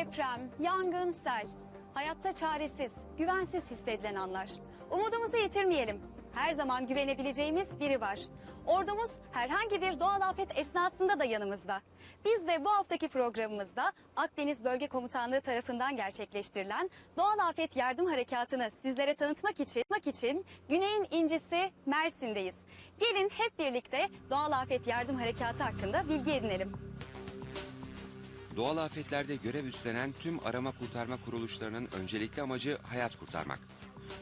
Deprem, yangın, sel. Hayatta çaresiz, güvensiz hissedilen anlar. Umudumuzu yitirmeyelim. Her zaman güvenebileceğimiz biri var. Ordumuz herhangi bir doğal afet esnasında da yanımızda. Biz de bu haftaki programımızda Akdeniz Bölge Komutanlığı tarafından gerçekleştirilen Doğal Afet Yardım Harekatı'nı sizlere tanıtmak için, için Güney'in incisi Mersin'deyiz. Gelin hep birlikte Doğal Afet Yardım Harekatı hakkında bilgi edinelim. Doğal afetlerde görev üstlenen tüm arama kurtarma kuruluşlarının öncelikli amacı hayat kurtarmak.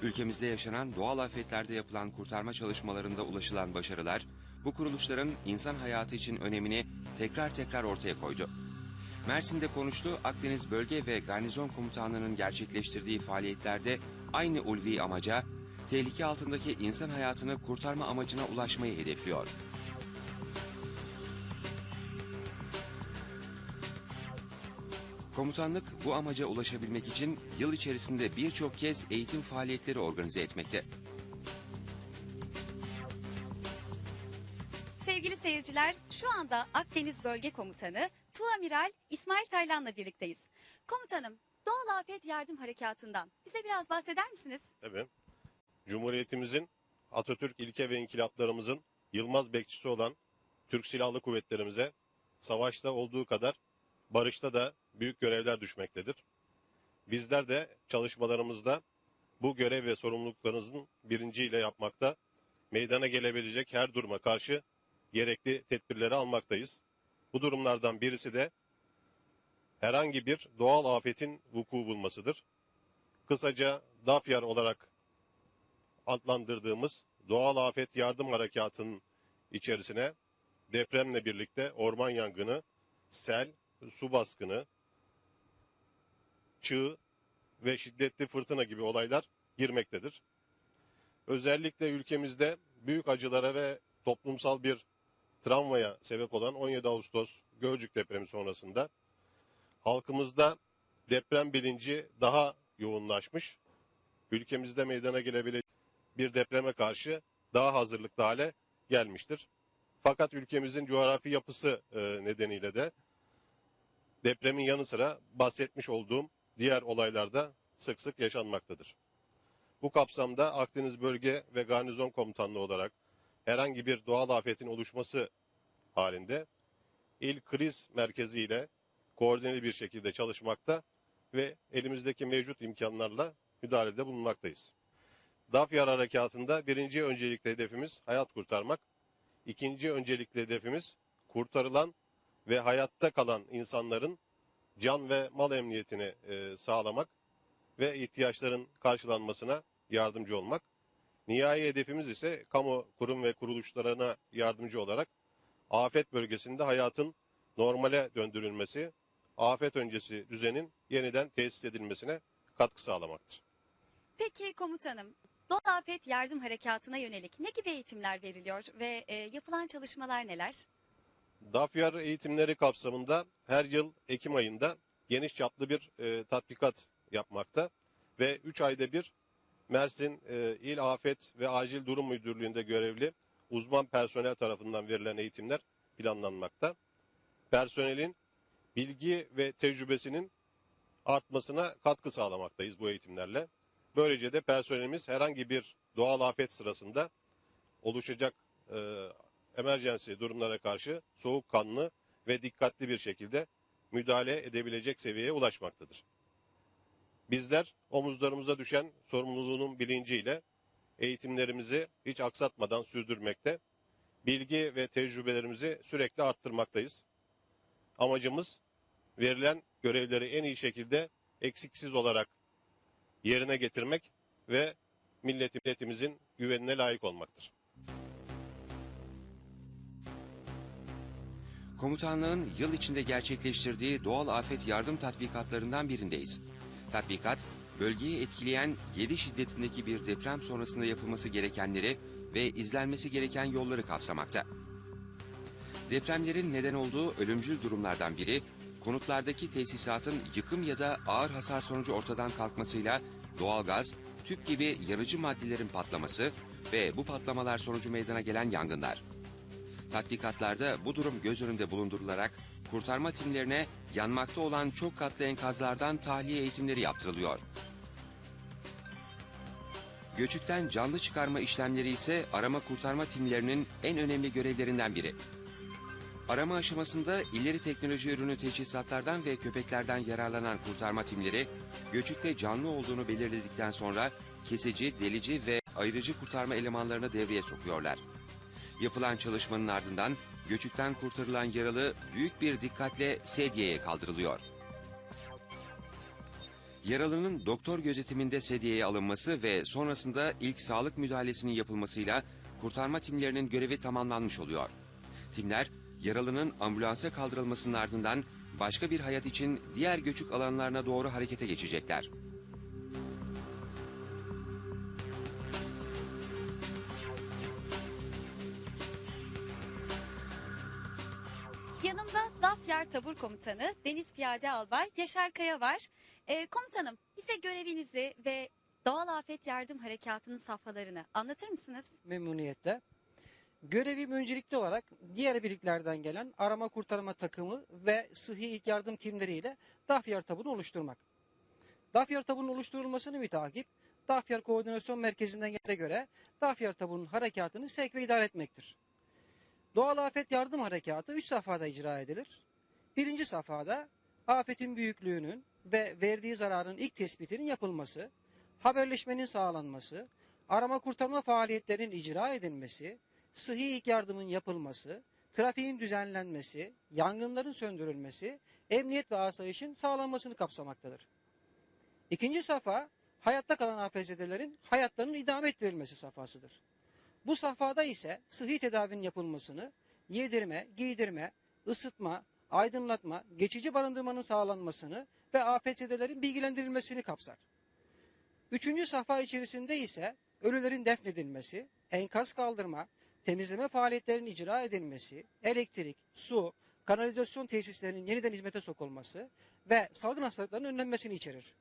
Ülkemizde yaşanan doğal afetlerde yapılan kurtarma çalışmalarında ulaşılan başarılar, bu kuruluşların insan hayatı için önemini tekrar tekrar ortaya koydu. Mersin'de konuştu Akdeniz Bölge ve Garnizon Komutanlığı'nın gerçekleştirdiği faaliyetlerde aynı ulvi amaca, tehlike altındaki insan hayatını kurtarma amacına ulaşmayı hedefliyor. Komutanlık bu amaca ulaşabilmek için yıl içerisinde birçok kez eğitim faaliyetleri organize etmekte. Sevgili seyirciler, şu anda Akdeniz Bölge Komutanı Tuamiral İsmail Taylan'la birlikteyiz. Komutanım, Doğal Afet Yardım Harekatı'ndan bize biraz bahseder misiniz? Tabii. Cumhuriyetimizin Atatürk ilke ve inkılaplarımızın yılmaz bekçisi olan Türk Silahlı Kuvvetlerimize savaşta olduğu kadar barışta da büyük görevler düşmektedir. Bizler de çalışmalarımızda bu görev ve sorumluluklarımızın birinciyle yapmakta, meydana gelebilecek her duruma karşı gerekli tedbirleri almaktayız. Bu durumlardan birisi de herhangi bir doğal afetin vuku bulmasıdır. Kısaca DAFYAR olarak adlandırdığımız doğal afet yardım harekatının içerisine depremle birlikte orman yangını, sel, su baskını, çığ ve şiddetli fırtına gibi olaylar girmektedir. Özellikle ülkemizde büyük acılara ve toplumsal bir travmaya sebep olan 17 Ağustos Gölcük depremi sonrasında halkımızda deprem bilinci daha yoğunlaşmış. Ülkemizde meydana gelebilecek bir depreme karşı daha hazırlıklı hale gelmiştir. Fakat ülkemizin coğrafi yapısı e, nedeniyle de depremin yanı sıra bahsetmiş olduğum diğer olaylarda sık sık yaşanmaktadır. Bu kapsamda Akdeniz Bölge ve Garnizon Komutanlığı olarak herhangi bir doğal afetin oluşması halinde il kriz merkezi ile koordineli bir şekilde çalışmakta ve elimizdeki mevcut imkanlarla müdahalede bulunmaktayız. DAFYAR harekatında birinci öncelikli hedefimiz hayat kurtarmak. İkinci öncelikli hedefimiz kurtarılan ve hayatta kalan insanların can ve mal emniyetini e, sağlamak ve ihtiyaçların karşılanmasına yardımcı olmak. Nihai hedefimiz ise kamu kurum ve kuruluşlarına yardımcı olarak afet bölgesinde hayatın normale döndürülmesi, afet öncesi düzenin yeniden tesis edilmesine katkı sağlamaktır. Peki komutanım, Doğal Afet Yardım Harekatı'na yönelik ne gibi eğitimler veriliyor ve e, yapılan çalışmalar neler? DAFYAR eğitimleri kapsamında her yıl Ekim ayında geniş çaplı bir e, tatbikat yapmakta ve 3 ayda bir Mersin e, İl Afet ve Acil Durum Müdürlüğü'nde görevli uzman personel tarafından verilen eğitimler planlanmakta. Personelin bilgi ve tecrübesinin artmasına katkı sağlamaktayız bu eğitimlerle. Böylece de personelimiz herhangi bir doğal afet sırasında oluşacak e, emergency durumlara karşı soğukkanlı ve dikkatli bir şekilde müdahale edebilecek seviyeye ulaşmaktadır. Bizler omuzlarımıza düşen sorumluluğunun bilinciyle eğitimlerimizi hiç aksatmadan sürdürmekte, bilgi ve tecrübelerimizi sürekli arttırmaktayız. Amacımız verilen görevleri en iyi şekilde eksiksiz olarak yerine getirmek ve milleti- milletimizin güvenine layık olmaktır. Komutanlığın yıl içinde gerçekleştirdiği doğal afet yardım tatbikatlarından birindeyiz. Tatbikat, bölgeyi etkileyen 7 şiddetindeki bir deprem sonrasında yapılması gerekenleri ve izlenmesi gereken yolları kapsamakta. Depremlerin neden olduğu ölümcül durumlardan biri, konutlardaki tesisatın yıkım ya da ağır hasar sonucu ortadan kalkmasıyla doğalgaz, tüp gibi yanıcı maddelerin patlaması ve bu patlamalar sonucu meydana gelen yangınlar. Tatbikatlarda bu durum göz önünde bulundurularak kurtarma timlerine yanmakta olan çok katlı enkazlardan tahliye eğitimleri yaptırılıyor. Göçükten canlı çıkarma işlemleri ise arama kurtarma timlerinin en önemli görevlerinden biri. Arama aşamasında ileri teknoloji ürünü teçhizatlardan ve köpeklerden yararlanan kurtarma timleri, göçükte canlı olduğunu belirledikten sonra kesici, delici ve ayırıcı kurtarma elemanlarını devreye sokuyorlar. Yapılan çalışmanın ardından göçükten kurtarılan yaralı büyük bir dikkatle sedyeye kaldırılıyor. Yaralının doktor gözetiminde sedyeye alınması ve sonrasında ilk sağlık müdahalesinin yapılmasıyla kurtarma timlerinin görevi tamamlanmış oluyor. Timler yaralının ambulansa kaldırılmasının ardından başka bir hayat için diğer göçük alanlarına doğru harekete geçecekler. Yanımda Dafyar Tabur Komutanı Deniz Piyade Albay Yaşar Kaya var. Ee, komutanım bize görevinizi ve Doğal Afet Yardım Harekatı'nın safhalarını anlatır mısınız? memnuniyetle. Görevim öncelikli olarak diğer birliklerden gelen arama kurtarma takımı ve sıhhi ilk yardım timleriyle Dafyar tabunu oluşturmak. Dafyar tabunun oluşturulmasını mütakip Dafyar Koordinasyon Merkezi'nden gelene göre Dafyar tabunun harekatını sevk ve idare etmektir. Doğal Afet Yardım Harekatı 3 safhada icra edilir. Birinci safhada afetin büyüklüğünün ve verdiği zararın ilk tespitinin yapılması, haberleşmenin sağlanması, arama kurtarma faaliyetlerinin icra edilmesi, sıhhi ilk yardımın yapılması, trafiğin düzenlenmesi, yangınların söndürülmesi, emniyet ve asayişin sağlanmasını kapsamaktadır. İkinci safha, hayatta kalan afezedelerin hayatlarının idame ettirilmesi safhasıdır. Bu safhada ise sıhhi tedavinin yapılmasını, yedirme, giydirme, ısıtma, aydınlatma, geçici barındırmanın sağlanmasını ve afetzedelerin bilgilendirilmesini kapsar. Üçüncü safha içerisinde ise ölülerin defnedilmesi, enkaz kaldırma, temizleme faaliyetlerinin icra edilmesi, elektrik, su, kanalizasyon tesislerinin yeniden hizmete sokulması ve salgın hastalıkların önlenmesini içerir.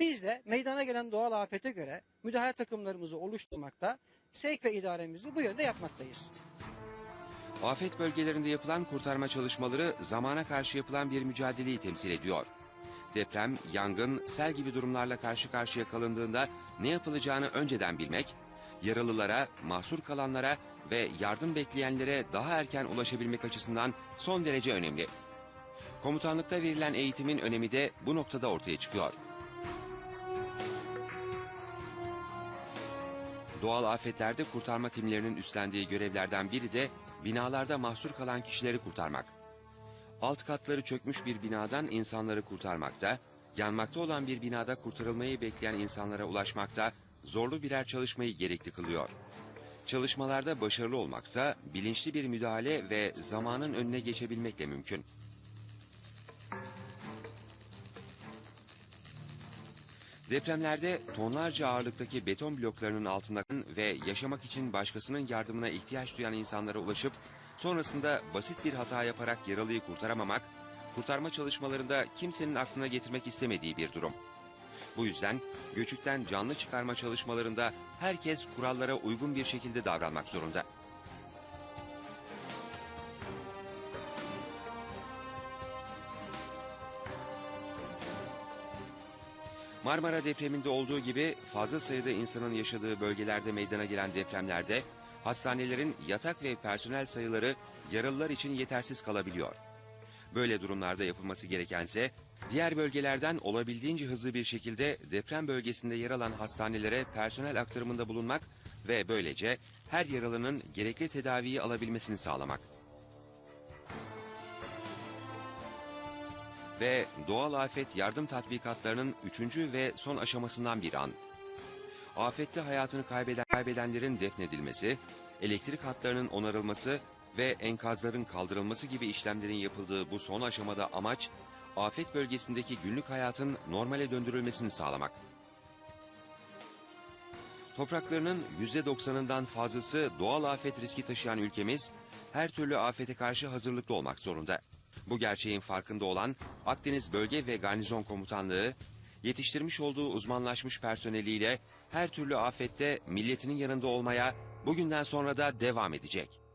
Biz de meydana gelen doğal afete göre müdahale takımlarımızı oluşturmakta, sevk ve idaremizi bu yönde yapmaktayız. Afet bölgelerinde yapılan kurtarma çalışmaları zamana karşı yapılan bir mücadeleyi temsil ediyor. Deprem, yangın, sel gibi durumlarla karşı karşıya kalındığında ne yapılacağını önceden bilmek, yaralılara, mahsur kalanlara ve yardım bekleyenlere daha erken ulaşabilmek açısından son derece önemli. Komutanlıkta verilen eğitimin önemi de bu noktada ortaya çıkıyor. Doğal afetlerde kurtarma timlerinin üstlendiği görevlerden biri de binalarda mahsur kalan kişileri kurtarmak. Alt katları çökmüş bir binadan insanları kurtarmakta, yanmakta olan bir binada kurtarılmayı bekleyen insanlara ulaşmakta zorlu birer çalışmayı gerekli kılıyor. Çalışmalarda başarılı olmaksa bilinçli bir müdahale ve zamanın önüne geçebilmekle mümkün. Depremlerde tonlarca ağırlıktaki beton bloklarının altında ve yaşamak için başkasının yardımına ihtiyaç duyan insanlara ulaşıp sonrasında basit bir hata yaparak yaralıyı kurtaramamak, kurtarma çalışmalarında kimsenin aklına getirmek istemediği bir durum. Bu yüzden göçükten canlı çıkarma çalışmalarında herkes kurallara uygun bir şekilde davranmak zorunda. Marmara depreminde olduğu gibi fazla sayıda insanın yaşadığı bölgelerde meydana gelen depremlerde hastanelerin yatak ve personel sayıları yaralılar için yetersiz kalabiliyor. Böyle durumlarda yapılması gerekense diğer bölgelerden olabildiğince hızlı bir şekilde deprem bölgesinde yer alan hastanelere personel aktarımında bulunmak ve böylece her yaralının gerekli tedaviyi alabilmesini sağlamak. Ve doğal afet yardım tatbikatlarının üçüncü ve son aşamasından bir an. Afette hayatını kaybeden, kaybedenlerin defnedilmesi, elektrik hatlarının onarılması ve enkazların kaldırılması gibi işlemlerin yapıldığı bu son aşamada amaç, afet bölgesindeki günlük hayatın normale döndürülmesini sağlamak. Topraklarının %90'ından fazlası doğal afet riski taşıyan ülkemiz, her türlü afete karşı hazırlıklı olmak zorunda. Bu gerçeğin farkında olan Akdeniz Bölge ve Garnizon Komutanlığı, yetiştirmiş olduğu uzmanlaşmış personeliyle her türlü afette milletinin yanında olmaya bugünden sonra da devam edecek.